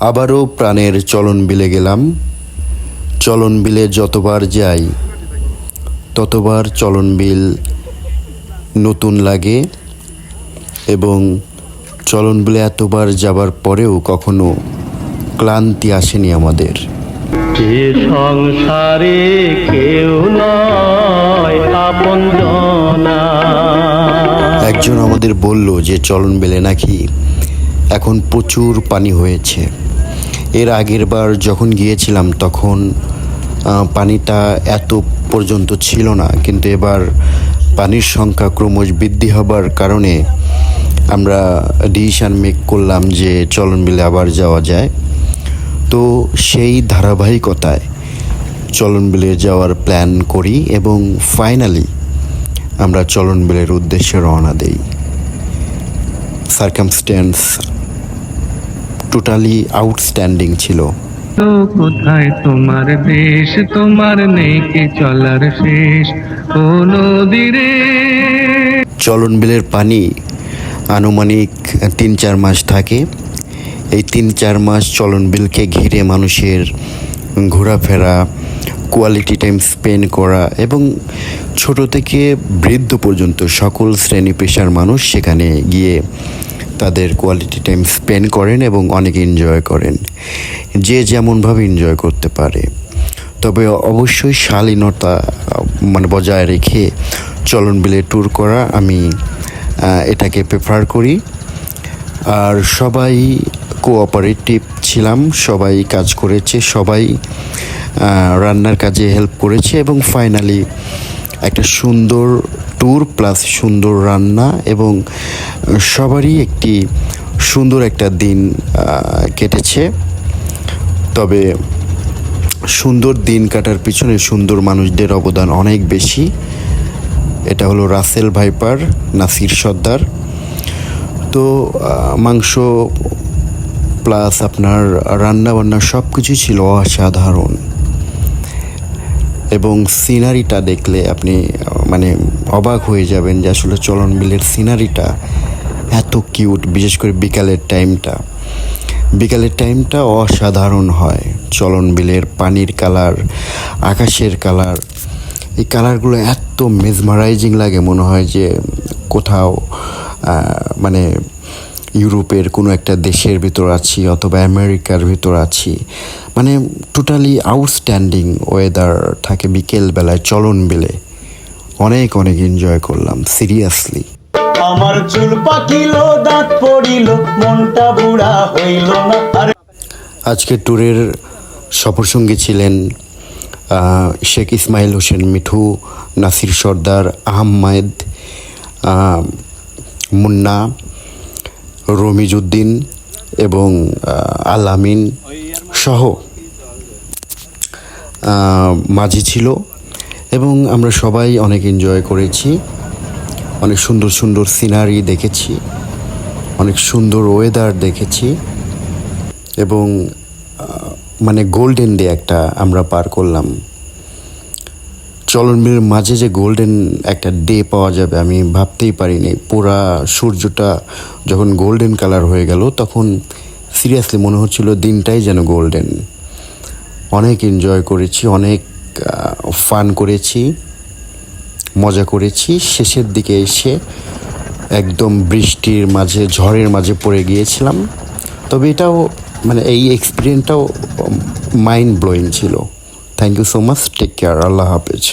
আবারও প্রাণের চলন বিলে গেলাম। চলন বিলে যতবার যাই ততবার চলন বিল নতুন লাগে এবং চলন বিলে এতবার যাবার পরেও কখনো ক্লান্তি আসেনি আমাদের। এ সংসারে কেউ নয় আপন একজন আমাদের বলল যে চলন বেলে নাকি এখন প্রচুর পানি হয়েছে। এর আগের বার যখন গিয়েছিলাম, তখন পানিটা এত পর্যন্ত ছিল না। কিন্তু এবার পানির সংখ্যা ক্রমশ বৃদ্ধি হবার কারণে আমরা ডিসিশন মেক করলাম যে চলন বিলে আবার যাওয়া যায়। তো সেই ধারাবাহিকতায় চলন বিলে যাওয়ার প্ল্যান করি এবং ফাইনালি আমরা চলন বিলের উদ্দেশ্যে রওনা দেই। সার্কামস্ট্যান্স টোটালি আউটস্ট্যান্ডিং ছিল। তো কোথায় তোমার দেশ? তোমার নেই কি চলার শেষ ও নদীরে চলন বিলের পানি আনুমানিক তিন চার মাস থাকে। এই তিন চার মাস চলন বিলকে ঘিরে মানুষের ঘোরাফেরা কোয়ালিটি টাইম স্পেন্ড করা এবং ছোট থেকে বৃদ্ধ পর্যন্ত সকল শ্রেণি পেশার মানুষ সেখানে গিয়ে তাদের কোয়ালিটি টাইম স্পেন্ড করেন এবং অনেক এনজয় করেন। যে যেমনভাবে এনজয় করতে পারে। তবে অবশ্যই শালীনতা মানে বজায় রেখে চলন বিলে ট্যুর করা আমি এটাকে প্রেফার করি। আর সবাই কোঅপারেটিভ ছিলাম, সবাই কাজ করেছে, সবাই রান্নার কাজে হেল্প করেছে এবং ফাইনালি একটা সুন্দর ট্যুর প্লাস সুন্দর রান্না এবং সবারই একটি সুন্দর একটা দিন কেটেছে। তবে সুন্দর দিন কাটার পিছনে সুন্দর মানুষদের অবদান অনেক বেশি। এটা হলো রাসেল ভাইপার, নাসির সর্দার। তো মাংস প্লাস আপনার রান্না বান্না সব কিছুই ছিল অসাধারণ। এবং সিনারিটা দেখলে আপনি মানে অবাক হয়ে যাবেন যে আসলে চলন বিলের সিনারিটা এত কিউট, বিশেষ করে বিকালের টাইমটা। বিকালের টাইমটা অসাধারণ হয় চলন বিলের পানির কালার, আকাশের কালার। এই কালারগুলো এত মেজমারাইজিং লাগে মনে হয় যে কোথাও মানে ইউরোপের কোনো একটা দেশের ভিতর আছি অথবা আমেরিকার ভিতর আছি। মানে টোটালি আউটস্ট্যান্ডিং ওয়েদার থাকে বিকেল বেলায় চলন বিলে। অনেক অনেক এনজয় করলাম সিরিয়াসলি আমার চুল পাকিল দাঁত পড়িল মনটা বুড়া হইল না। আজকে ট্যুরের সফরসঙ্গী ছিলেন শেখ ইসমাইল হোসেন মিঠু নাসির সর্দার আহমেদ আহ, মুন্না রমিজুদ্দিন এবং আহ, আল আমিন সহ। মাঝি ছিল এবং আমরা সবাই অনেক এনজয় করেছি। অনেক সুন্দর সুন্দর সিনারি দেখেছি। অনেক সুন্দর ওয়েদার দেখেছি। এবং মানে গোল্ডেন ডে একটা আমরা পার করলাম। চলন বিলের মাঝে যে গোল্ডেন একটা ডে পাওয়া যাবে আমি ভাবতেই পারিনি। পুরা সূর্যটা যখন গোল্ডেন কালার হয়ে গেল, তখন সিরিয়াসলি মনে হচ্ছিল দিনটাই যেন গোল্ডেন অনেক এনজয় করেছি, অনেক ফান করেছি, মজা করেছি। শেষের দিকে এসে একদম বৃষ্টির মাঝে, ঝড়ের মাঝে পড়ে গিয়েছিলাম। তবে এটাও মানে এই এক্সপিরিয়েন্সটাও মাইন্ড ব্লোয়িং ছিল। Thank you so much take care Allah হাফেজ।